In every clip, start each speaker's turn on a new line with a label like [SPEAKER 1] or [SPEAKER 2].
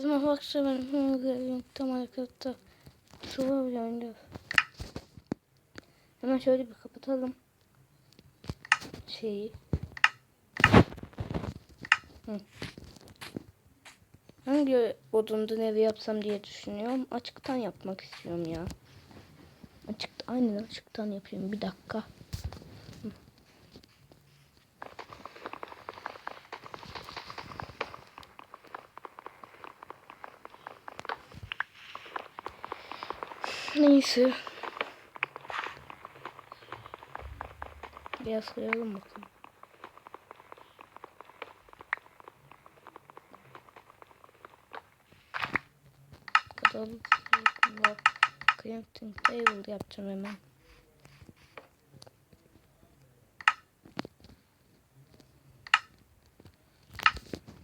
[SPEAKER 1] Bizim baksa ben tam harekette sıvı bile oynuyor. Hemen şöyle bir kapatalım. Şeyi. Hı. Hangi odundan evi yapsam diye düşünüyorum. Açıktan yapmak istiyorum ya. Açık, aynen açıktan yapayım. Bir dakika. Neyse. Biraz koyalım bakalım. kadar crafting table yapacağım hemen.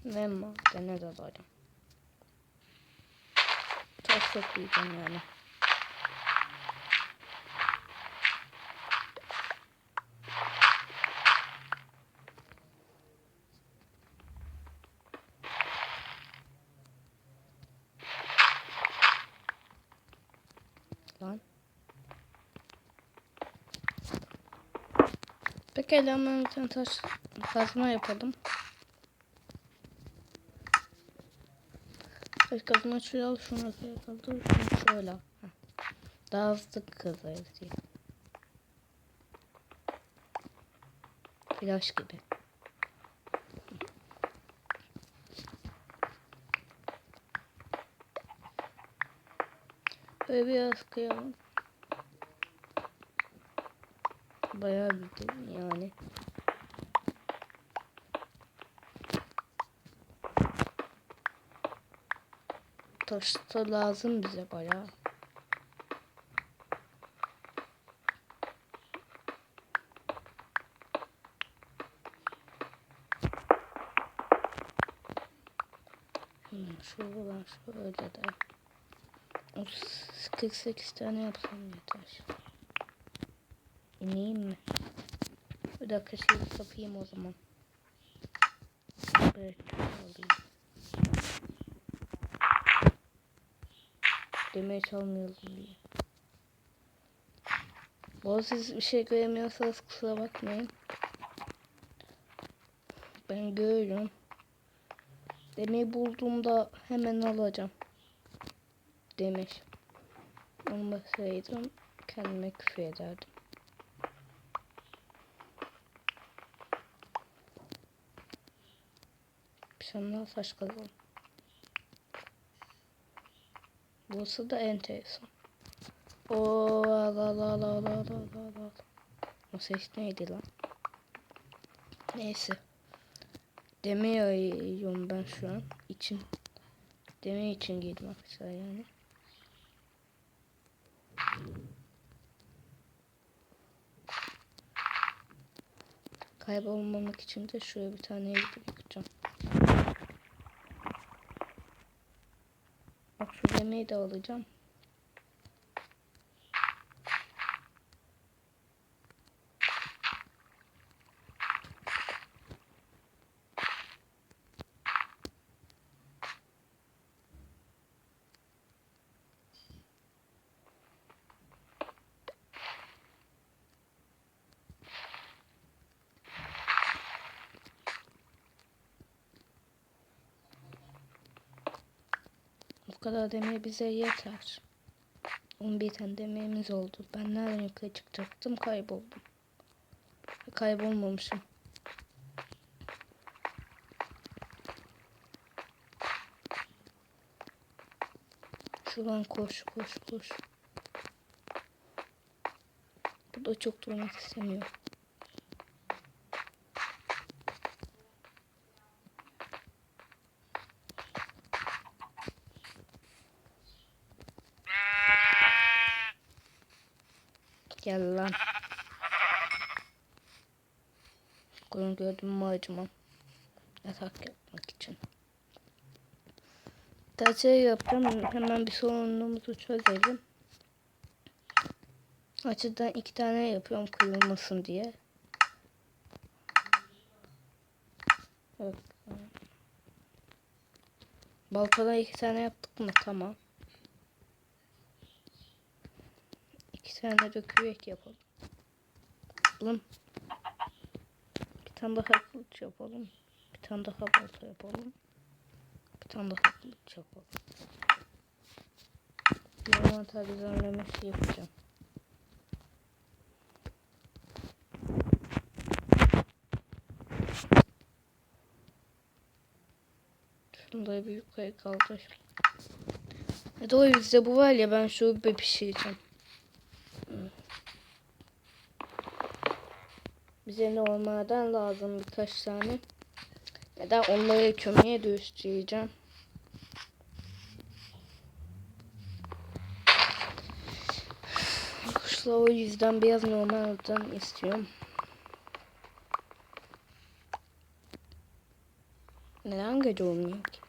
[SPEAKER 1] Ve madene de alacağım. Taş yani. Lan. Pekala hemen bir tane taş kazma yapalım. Taş kazma şöyle al şunu kaldır şunu şöyle al. Daha hızlı kazarız diye. Flash gibi. Böyle biraz kıyalım. Bayağı bir yani. Taş da lazım bize bayağı. Hmm, şuradan şöyle de. 48 tane yapsam yeter. İneyim mi? Bir dakika şey yapayım o zaman. Evet, alayım. Demeye çalmayalım diye. Bu siz bir şey göremiyorsanız kusura bakmayın. Ben görüyorum. Demeyi bulduğumda hemen alacağım. Demir. Olmasaydım kendime küfür ederdim. Daha saç kazalım. Burası da enteresan. Oo la la la la la la la. O ses neydi lan? Neyse. Demir arıyorum ben şu an için. Demir için girdim arkadaşlar yani. Kaybolmamak için de şöyle bir tane ev yapacağım. Bak şu yemeği de alacağım. Bu kadar demir bize yeter. 11 tane demirimiz oldu. Ben nereden yukarı çıkacaktım? Kayboldum. Kaybolmamışım. Şuradan koş koş koş. Burada çok durmak istemiyorum. Gel lan. Gördüm mü acımam. Yatak yapmak için. Tercih yapacağım. Hemen bir sorunumuzu çözelim. Açıdan iki tane yapıyorum kırılmasın diye. Evet. Baltadan iki tane yaptık mı? Tamam. İki tane de kürek yapalım. Yapalım. Tane daha kılıç yapalım. Bir tane daha balta yapalım. Bir tane daha kılıç yapalım. Mantar düzenlemesi yapacağım. Şunu da bir yukarı kaldır. Ya doğru bizde bu var ya ben şu bir pişireceğim. Bize normalden lazım birkaç tane. Neden onları kömüğe dönüştüreceğim. Kuşla o yüzden biraz normalden istiyorum. Neden gece olmuyor ki?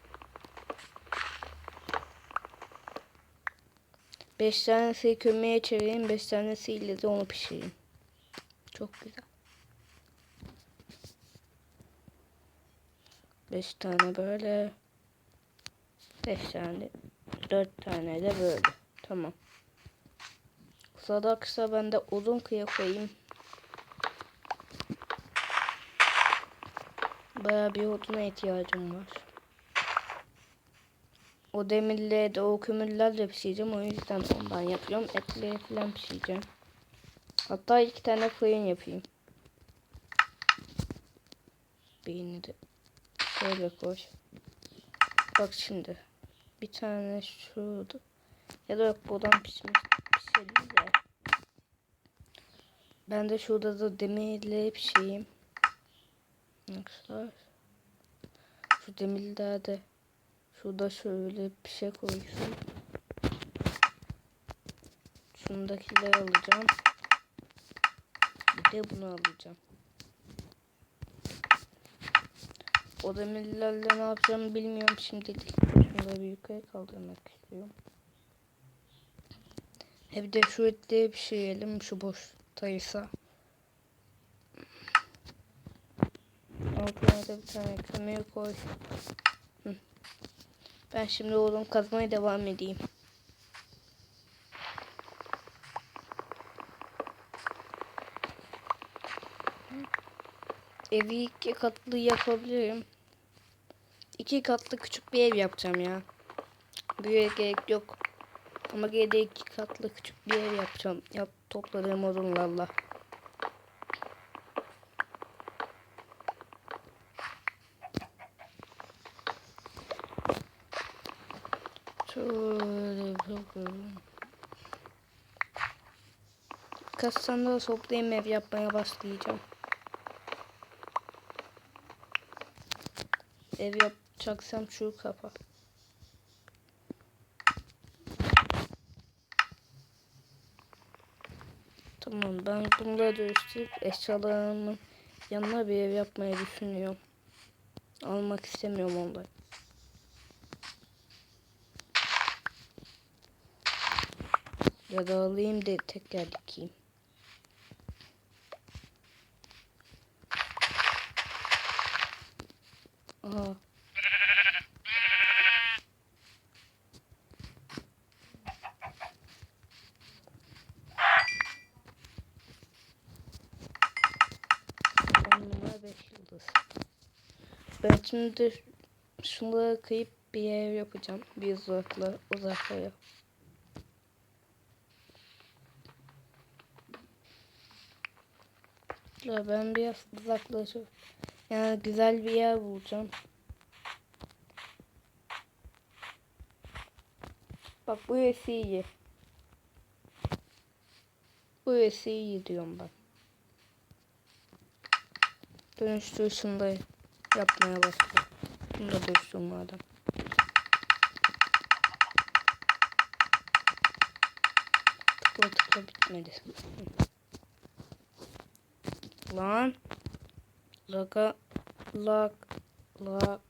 [SPEAKER 1] Beş tanesi kömüğe çevireyim, beş tanesiyle de onu pişireyim. Çok güzel. Beş tane böyle. Beş tane. Dört tane de böyle. Tamam. Kısa kısa ben de uzun kıya koyayım. Bayağı bir oduna ihtiyacım var. O demirle de o kömürlerle pişireceğim. O yüzden ondan yapıyorum. Etleri falan pişireceğim. Hatta iki tane fırın yapayım. Birini de şöyle koy. Bak şimdi. Bir tane şurada. Ya da yok buradan pişmiş. Pişirdim de. Ben de şurada da demirle pişireyim. Arkadaşlar. Şu demirler de şurada şöyle bir şey koysun. Şundakileri alacağım. Bir de bunu alacağım. O demirlerle ne yapacağımı bilmiyorum şimdilik. Şunları bir yukarı kaldırmak istiyorum. Hep de şu etleri pişirelim şu boştaysa. Altına da bir tane kömür koy. Ben şimdi oğlum kazmaya devam edeyim. Evi iki katlı yapabilirim. İki katlı küçük bir ev yapacağım ya. Büyüye gerek yok. Ama gene iki katlı küçük bir ev yapacağım. Yap topladığım odunlarla. Şöyle bakalım. Kaç tane toplayayım ev yapmaya başlayacağım. Ev yapacaksam şu kafa. Tamam ben bunları dönüştürüp eşyalarımın yanına bir ev yapmayı düşünüyorum. Almak istemiyorum onları. Ya da alayım da tekrar dikeyim. Şimdi şunları kıyıp bir ev yapacağım. Bir uzakla uzaklara. Ya ben biraz uzaklaşıp yani güzel bir yer bulacağım. Bak bu iyi. Bu iyi diyorum ben. Dönüştür şunu da yapmaya başladım. Bunu da dönüştür madem. Tıkla tıkla bitmedi. Lan. Laka. Lak. Lak.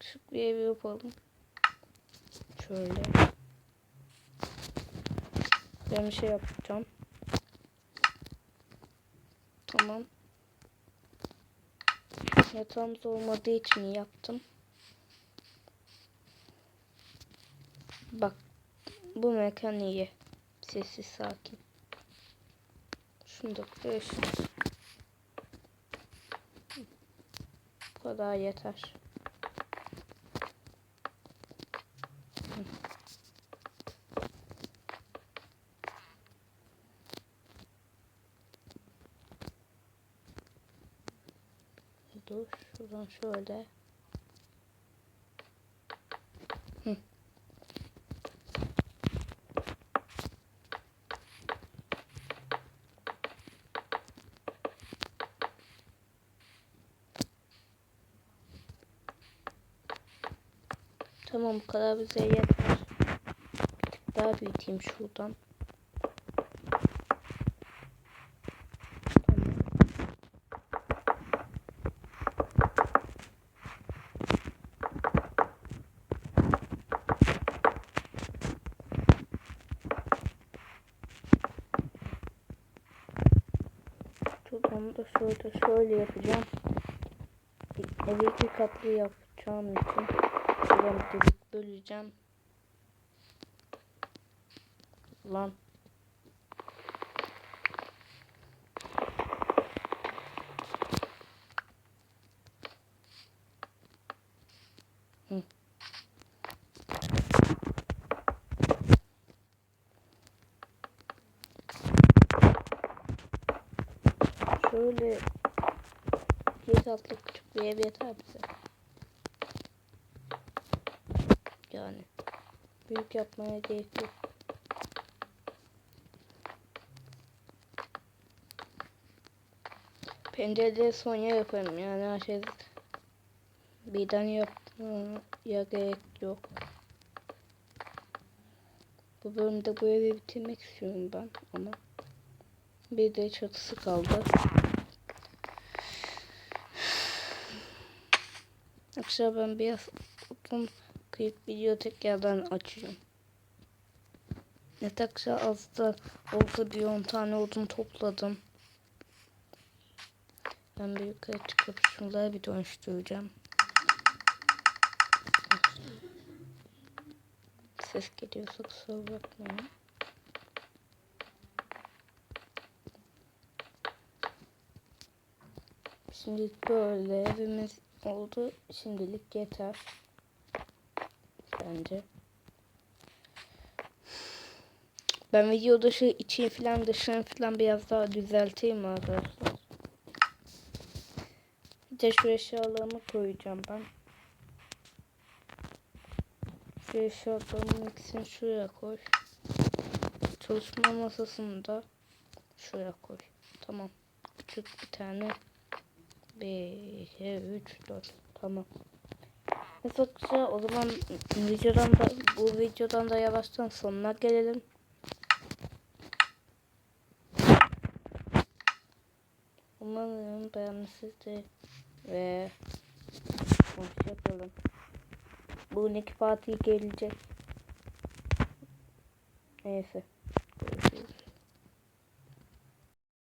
[SPEAKER 1] Küçük bir ev yapalım. Şöyle. Ben bir şey yapacağım. Tamam. Yatağımız olmadığı için yaptım. Bak bu mekan iyi. Sessiz sakin. Şunu da koyuyorsun. Bu kadar yeter. Hı. Şuradan şöyle. Tamam bu kadar bize yeter. Bir tık daha büyüteyim şuradan. Tamam. Şuradan da şöyle şöyle yapacağım. Evi iki katlı yapacağım için şuradan böleceğim. Lan. Hı. Şöyle bir katlı küçük bir ev yeter bize. Yani büyük yapmaya gerek yok. Pencereleri Sonya yaparım yani her şey birden yapmaya gerek yok. Bu bölümde bu evi bitirmek istiyorum ben ama bir de çatısı kaldı. Akşam ben biraz uzun kıyıp video tekrardan açıyorum. Yatakça az da olsa bir 10 tane odun topladım. Ben bir yukarı çıkıp şunları bir dönüştüreceğim. Ses geliyorsa kusura bakmayın. Şimdilik böyle evimiz oldu. Şimdilik yeter. Bence. Ben video dışı içi falan dışını falan biraz daha düzelteyim arkadaşlar. Bir de şu eşyalarımı koyacağım ben. Şu eşyalarımın ikisini şuraya koy. Çalışma masasını da şuraya koy. Tamam. Küçük bir tane 1, 2, 3, 4. Tamam. Mesela o zaman videodan da bu videodan da yavaştan sonuna gelelim. Umarım beğenmişsinizdir ve hoşçakalın. Bu Nick Fatih gelecek. Neyse.